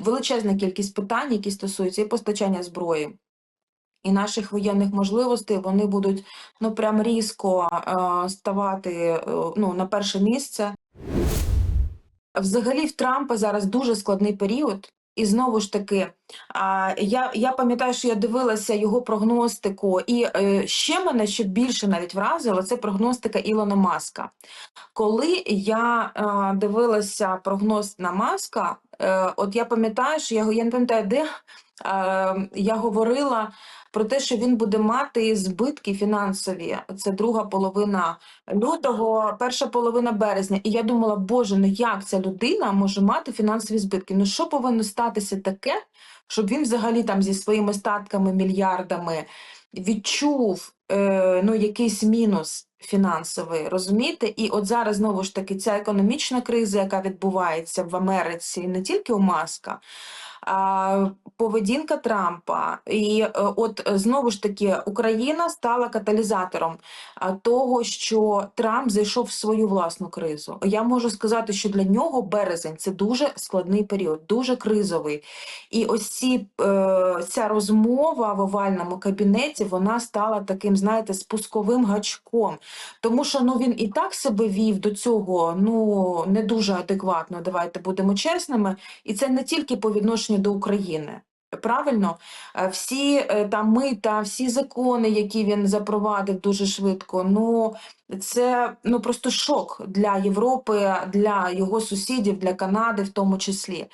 величезна кількість питань, які стосуються і постачання зброї. І наших воєнних можливостей вони будуть ну прям різко е, ставати е, ну на перше місце. Взагалі в Трампа зараз дуже складний період. І знову ж таки, я, я пам'ятаю, що я дивилася його прогностику, і е, ще мене ще більше навіть вразило це прогностика Ілона Маска. Коли я е, дивилася прогноз на Маска, е, от я пам'ятаю, що я, я не пам'ятаю, де я говорила про те, що він буде мати збитки фінансові. Це друга половина лютого, перша половина березня. І я думала, боже, ну як ця людина може мати фінансові збитки? Ну що повинно статися таке, щоб він взагалі там зі своїми статками, мільярдами відчув е, ну, якийсь мінус фінансовий, розумієте? І от зараз знову ж таки ця економічна криза, яка відбувається в Америці, не тільки у Маска. Поведінка Трампа, і е, от е, знову ж таки Україна стала каталізатором того, що Трамп зайшов в свою власну кризу. Я можу сказати, що для нього березень це дуже складний період, дуже кризовий. І ось ці, е, ця розмова в овальному кабінеті вона стала таким, знаєте, спусковим гачком. Тому що ну він і так себе вів до цього ну не дуже адекватно. Давайте будемо чесними. І це не тільки по відношенню до України. Правильно, Е, всі е, там мита, всі закони, які він запровадив дуже швидко. Ну це ну просто шок для Європи, для його сусідів, для Канади, в тому числі.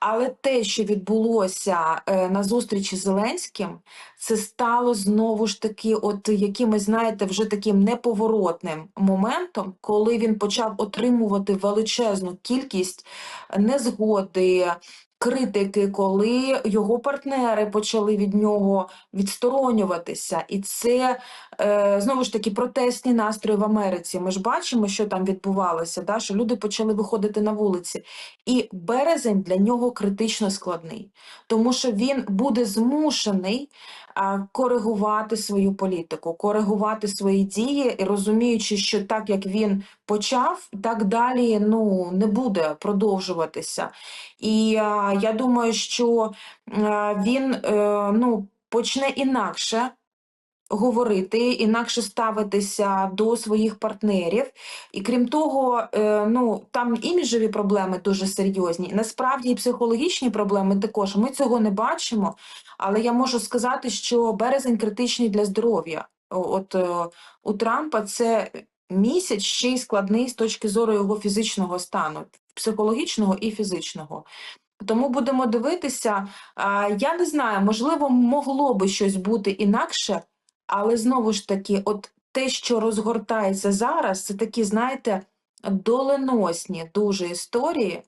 Але те, що відбулося е, на зустрічі з Зеленським, це стало знову ж таки, от якимось, знаєте, вже таким неповоротним моментом, коли він почав отримувати величезну кількість незгоди. Критики, коли його партнери почали від нього відсторонюватися, і це е, знову ж таки протестні настрої в Америці. Ми ж бачимо, що там відбувалося, да? що люди почали виходити на вулиці. І березень для нього критично складний, тому що він буде змушений коригувати свою політику, коригувати свої дії, і розуміючи, що так як він почав, так далі ну не буде продовжуватися. І я думаю, що він е, ну почне інакше говорити, інакше ставитися до своїх партнерів. І крім того, е, ну там іміджеві проблеми дуже серйозні. Насправді і психологічні проблеми також. Ми цього не бачимо, але я можу сказати, що березень критичний для здоров'я. От е, у Трампа це місяць ще й складний з точки зору його фізичного стану, психологічного і фізичного. Тому будемо дивитися. Я не знаю, можливо, могло би щось бути інакше, але знову ж таки, от те, що розгортається зараз, це такі, знаєте, доленосні дуже історії,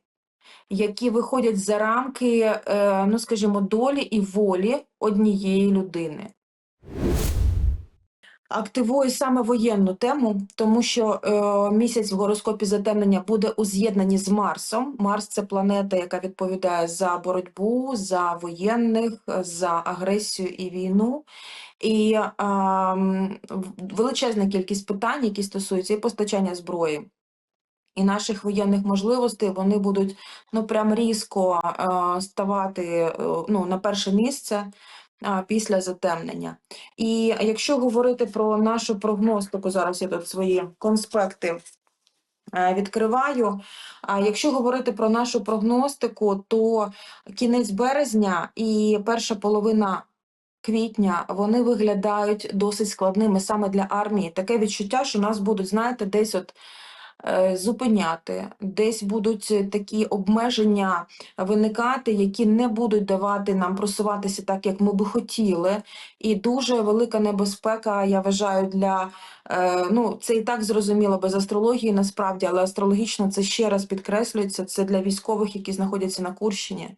які виходять за рамки, е, ну скажімо, долі і волі однієї людини. Активую саме воєнну тему, тому що е, місяць в гороскопі затемнення буде у з'єднанні з Марсом. Марс це планета, яка відповідає за боротьбу, за воєнних, за агресію і війну. І е, величезна кількість питань, які стосуються і постачання зброї. І наших воєнних можливостей вони будуть ну прям різко е, ставати е, ну, на перше місце після затемнення. І якщо говорити про нашу прогностику, зараз я тут свої конспекти е, відкриваю. А якщо говорити про нашу прогностику, то кінець березня і перша половина квітня вони виглядають досить складними саме для армії. Таке відчуття, що нас будуть, знаєте, десь от зупиняти, десь будуть е, такі обмеження виникати, які не будуть давати нам просуватися так, як ми би хотіли. І дуже велика небезпека, я вважаю, для е, ну це і так зрозуміло без астрології насправді, але астрологічно це ще раз підкреслюється. Це для військових, які знаходяться на Курщині.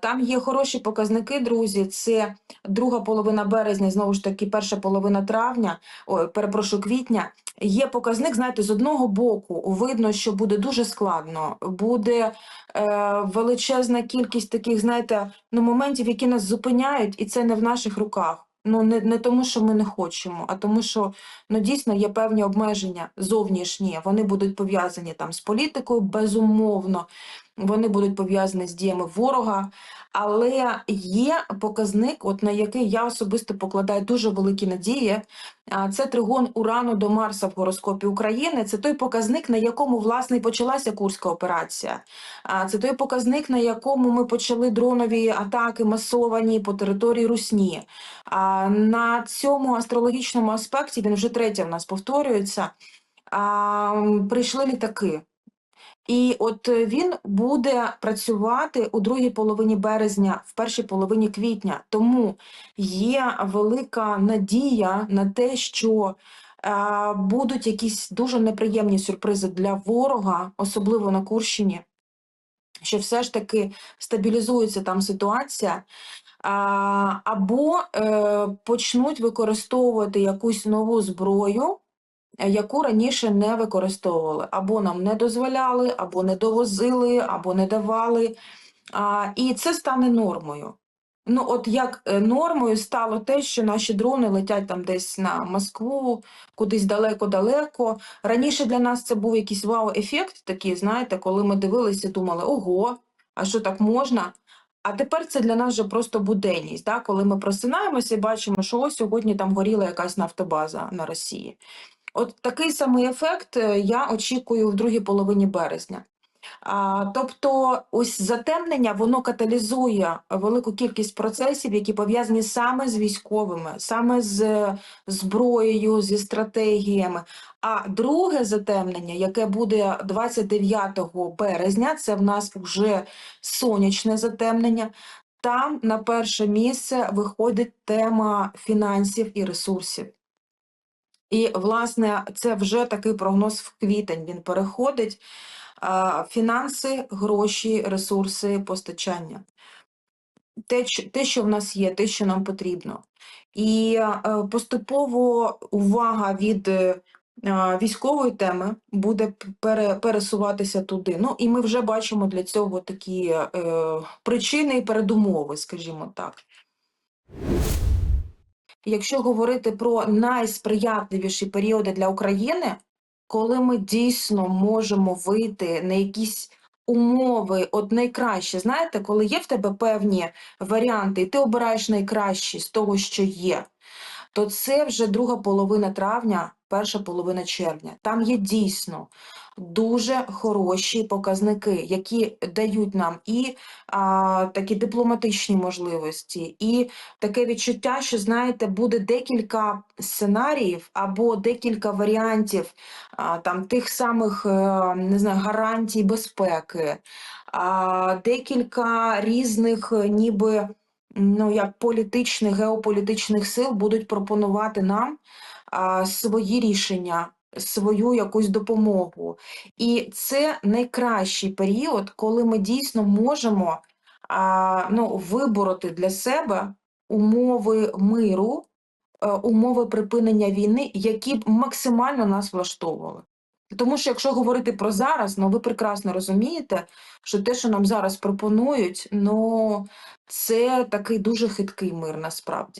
Там є хороші показники, друзі. Це друга половина березня, знову ж таки, перша половина травня, ой, перепрошую, квітня. Є показник, знаєте, з одного боку видно, що буде дуже складно, буде е, величезна кількість таких, знаєте, ну, моментів, які нас зупиняють, і це не в наших руках. Ну, не, не тому, що ми не хочемо, а тому, що ну, дійсно є певні обмеження зовнішні. Вони будуть пов'язані там з політикою, безумовно. Вони будуть пов'язані з діями ворога. Але є показник, от на який я особисто покладаю дуже великі надії. Це тригон Урану до Марса в гороскопі України. Це той показник, на якому власне почалася Курська операція. Це той показник, на якому ми почали дронові атаки масовані по території Русні. На цьому астрологічному аспекті він вже третє в нас повторюється. Прийшли літаки. І от е, він буде працювати у другій половині березня, в першій половині квітня. Тому є велика надія на те, що е, будуть якісь дуже неприємні сюрпризи для ворога, особливо на Курщині, що все ж таки стабілізується там ситуація. Або е, почнуть використовувати якусь нову зброю, е, яку раніше не використовували, або нам не дозволяли, або не довозили, або не давали. А, і це стане нормою. Ну, от як е, нормою стало те, що наші дрони летять там десь на Москву, кудись далеко-далеко. Раніше для нас це був якийсь вау-ефект такий, знаєте, коли ми дивилися, думали, ого, а що так можна? А тепер це для нас вже просто буденність, да? коли ми просинаємося і бачимо, що ось сьогодні там горіла якась нафтобаза на Росії. От такий самий ефект е, я очікую в другій половині березня. А, тобто, ось затемнення воно каталізує велику кількість процесів, які пов'язані саме з військовими, саме з е, зброєю, зі стратегіями. А друге затемнення, яке буде 29 березня, це в нас вже сонячне затемнення. Там на перше місце виходить тема фінансів і ресурсів. І, власне, це вже такий прогноз в квітень. Він переходить. Фінанси, гроші, ресурси, постачання. Те, те, що в нас є, те, що нам потрібно. І е, поступово увага від е, військової теми буде пересуватися туди. Ну і ми вже бачимо для цього такі е, причини і передумови, скажімо так. Якщо говорити про найсприятливіші періоди для України, коли ми дійсно можемо вийти на якісь умови, от найкраще, знаєте, коли є в тебе певні варіанти, і ти обираєш найкращі з того, що є, то це вже друга половина травня, перша половина червня. Там є дійсно дуже хороші показники, які дають нам і а, такі дипломатичні можливості, і таке відчуття, що знаєте, буде декілька сценаріїв або декілька варіантів а, там тих самих е, не знаю, гарантій безпеки, а, декілька різних, е, ніби ну як політичних, геополітичних сил будуть пропонувати нам а, свої рішення. Свою якусь допомогу, і це найкращий період, коли ми дійсно можемо а, ну, вибороти для себе умови миру, е, умови припинення війни, які б максимально нас влаштовували. Тому що якщо говорити про зараз, ну ви прекрасно розумієте, що те, що нам зараз пропонують, ну це такий дуже хиткий мир насправді.